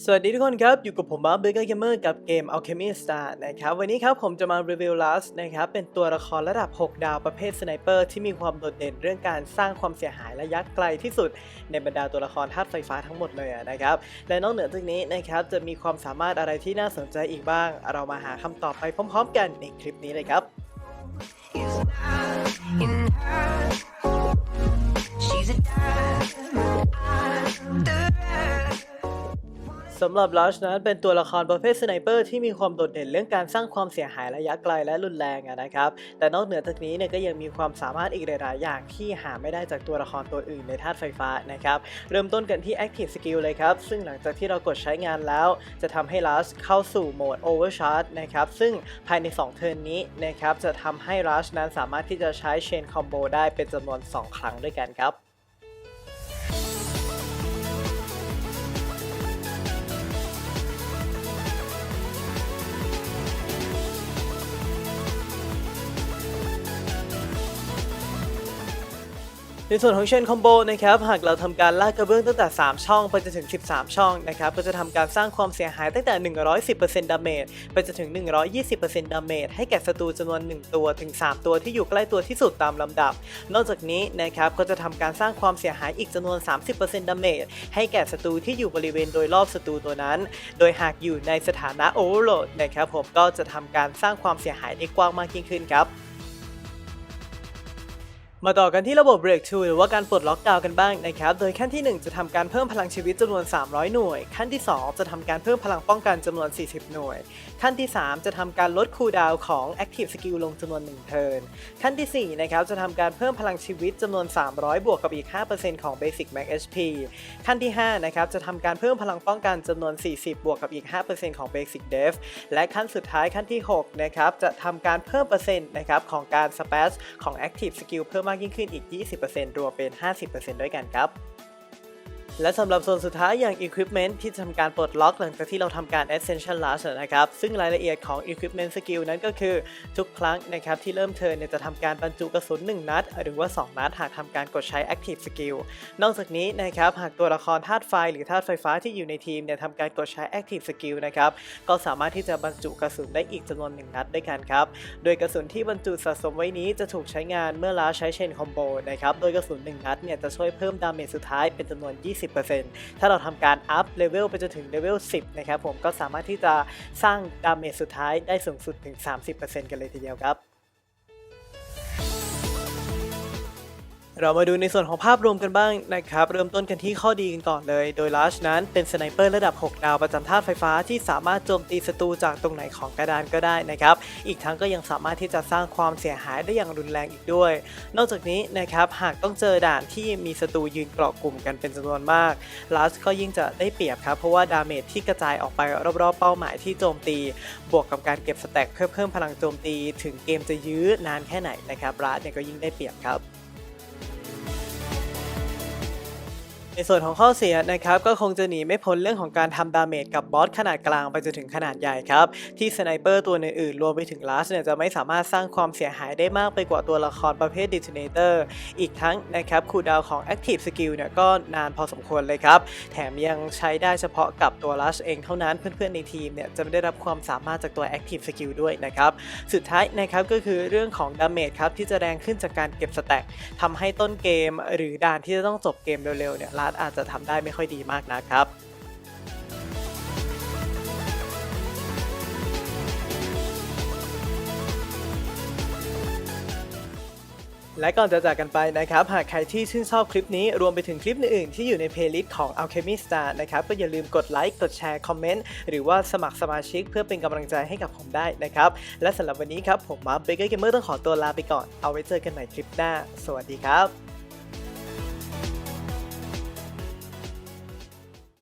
สวัสดีทุกคนครับ อยู่กับผมบัฟเบเกอร์เกมเมอร์กับเกม Alchemy Star นะครับ วันนี้ครับผมจะมารีวิว Last นะครับ เป็นตัวละครระดับ 6 ดาวประเภทสไนเปอร์ที่มีความโดดเด่นเรื่องการสร้างความเสียหายระยะไกลที่สุด ในบรรดาตัวละครธาตุไฟฟ้าทั้งหมดเลยนะครับ และนอกเหนือจากนี้นะครับ จะมีความสามารถอะไรที่น่าสนใจอีกบ้าง เรามาหาคำตอบไปพร้อม ๆ กันในคลิปนี้เลยครับ สำหรับลัชนั้นเป็นตัวละครประเภทสไนเปอร์ที่มีความโดดเด่นเรื่องการสร้างความเสียหายระยะไกลและรุนแรงนะครับ แต่นอกเหนือจากนี้เนี่ยก็ยังมีความสามารถอีกหลาย ๆ อย่างที่หาไม่ได้จากตัวละครตัวอื่นในธาตุไฟฟ้านะครับ เริ่มต้นกันที่ Active Skill เลยครับ ซึ่งหลังจากที่เรากดใช้งานแล้ว จะทำให้ลัชเข้าสู่โหมด Overcharge นะครับ ซึ่งภายใน 2 เทิร์นนี้นะครับจะทำให้ลัชนั้นสามารถที่จะใช้ Chain Combo ได้เป็นจำนวน 2 ครั้งด้วยกันครับ ในส่วนของเชนคอมโบนะครับหากเราทำการลากกระเบื้องตั้งแต่ 3 ช่องไปจนถึง 13 ช่องนะครับก็จะทำการสร้างความเสียหายตั้งแต่ 110%ดาเมจไปจนถึง 120%ดาเมจให้แก่ศัตรูจำนวน 1 ตัวถึง 3 ตัวที่อยู่ใกล้ตัวที่สุดตามลำดับ นอกจากนี้นะครับก็จะทำการสร้างความเสียหายอีกจำนวน 30%ดาเมจให้แก่ศัตรูที่อยู่บริเวณโดยรอบศัตรูตัวนั้น โดยหากอยู่ในสถานะโอเวอร์โหลดนะครับผมก็จะทำการสร้างความเสียหายได้กว้างมากยิ่งขึ้นครับ มาต่อกันที่ระบบ Break 2หรือว่าการปลดล็อกดาวน์กันบ้างนะครับ โดยขั้นที่ 1 จะทำการเพิ่มพลังชีวิตจำนวน 300 หน่วย ขั้นที่ 2 จะทำการเพิ่มพลังป้องกันจำนวน 40 หน่วย ขั้นที่ 3 จะทำการลดคูลดาวของ Active Skill ลงจำนวน 1 เทิร์น ขั้นทีสี่4 นะครับ จะทำการเพิ่มพลังชีวิตจำนวน 300 บวกกับอีก 5%ของ Basic Max HP ขั้นที่ 5 นะครับ จะทำการเพิ่มพลังป้องกันจำนวน 40 บวกกับอีก 5%ของ Basic Def และขั้นสุดท้ายขั้นที่ 6 นะครับ จะทำการเพิ่มเปอร์เซ็นต์นะครับของการ Space ของ Active Skill เพิ่มมากยิ่งขึ้นอีก 20%รวมเป็น 50%ด้วยกันครับ และสำหรับโซนสุดท้ายอย่าง Equipment ที่จะทำการปลดล็อกหลังจากที่เราทำการ Essential Rush นะครับ ซึ่งรายละเอียดของ Equipment Skill นั้นก็คือทุกครั้งนะครับที่เริ่มเทิร์นเนี่ยจะทำการบรรจุกระสุน 1 นัด หรือว่า 2 นัด หากทำการกดใช้ Active Skill นอกจากนี้นะครับหากตัวละครธาตุไฟหรือธาตุไฟฟ้าที่อยู่ในทีมเนี่ยทำการกดใช้ Active Skill นะครับก็สามารถที่จะบรรจุกระสุนได้อีกจำนวน 1 นัดด้วยกันครับ โดยกระสุนที่บรรจุสะสมไว้นี้จะถูกใช้งานเมื่อล้าใช้เชนคอมโบนะครับโดยกระสุน1นัดเนี่ยจะช่วยเพิ่มดาเมจสุดท้ายเป็นจำนวน20ถ้าเราทำการอัพเลเวลไปจนถึงเลเวล 10 นะครับผมก็สามารถที่จะสร้างดาเมจสุดท้ายได้สูงสุดถึง 30%กันเลยทีเดียวครับ เรามาดูในส่วนของภาพรวมกันบ้างนะครับ เริ่มต้นกันที่ข้อดีกันก่อนเลย โดยลัชนั้นเป็นสไนเปอร์ระดับ 6 ดาวประจำธาตุไฟฟ้าที่สามารถโจมตีศัตรูจากตรงไหนของกระดานก็ได้นะครับ อีกทั้งก็ยังสามารถที่จะสร้างความเสียหายได้อย่างรุนแรงอีกด้วย นอกจากนี้นะครับหากต้องเจอด่านที่มีศัตรูยืนเกราะกลุ่มกันเป็นจำนวนมากลัชก็ยิ่งจะได้เปรียบครับเพราะว่าดาเมจที่กระจายออกไปรอบๆเป้าหมายที่โจมตี บวกกับการเก็บสแต็กเพื่อเพิ่มพลังโจมตี ถึงเกมจะยื้อนานแค่ไหนนะครับลัชเนี่ยก็ยิ่งได้เปรียบครับ ในส่วนของข้อเสียนะครับก็คงจะหนีไม่พ้นเรื่องของการทำดาเมจกับบอสขนาดกลางไปจนถึงขนาดใหญ่ครับ ที่สไนเปอร์ตัวอื่นๆรวมไปถึงลัสเนี่ยจะไม่สามารถสร้างความเสียหายได้มากไปกว่าตัวละครประเภทดิ t เนเตอร์อีกทั้งนะครับคูดาวของ Active Skill เนี่ยก็นานพอสมควรเลยครับ แถมยังใช้ได้เฉพาะกับตัวลัสเองเท่านั้นเพื่อนๆในทีมเนี่ยจะไม่ได้รับความสามารถจากตัว Active Skill ด้วยนะครับสุดท้ายนะครับก็คือเรื่องของดาเมจครับที่จะแรงขึ้นจากการเก็บสแต็กทำให้ต้นเกม หรือด่านที่จะต้องจบเกมเร็วๆเนี่ยลัสอาจจะทำได้ไม่ค่อยดีมากนะครับและก่อนจะจากกันไปนะครับ หากใครที่ชื่นชอบคลิปนี้รวมไปถึงคลิปอื่นๆที่อยู่ในเพลย์ลิสต์ของ Alchemy Star นะครับ ก็อย่าลืมกดไลค์กดแชร์คอมเมนต์หรือว่าสมัครสมาชิกเพื่อเป็นกำลังใจให้กับผมได้นะครับ และสำหรับวันนี้ครับ ผมมาเบเกอร์เกมเมอร์ต้องขอตัวลาไปก่อนเอาไว้เจอกันใหม่คลิปหน้า สวัสดีครับ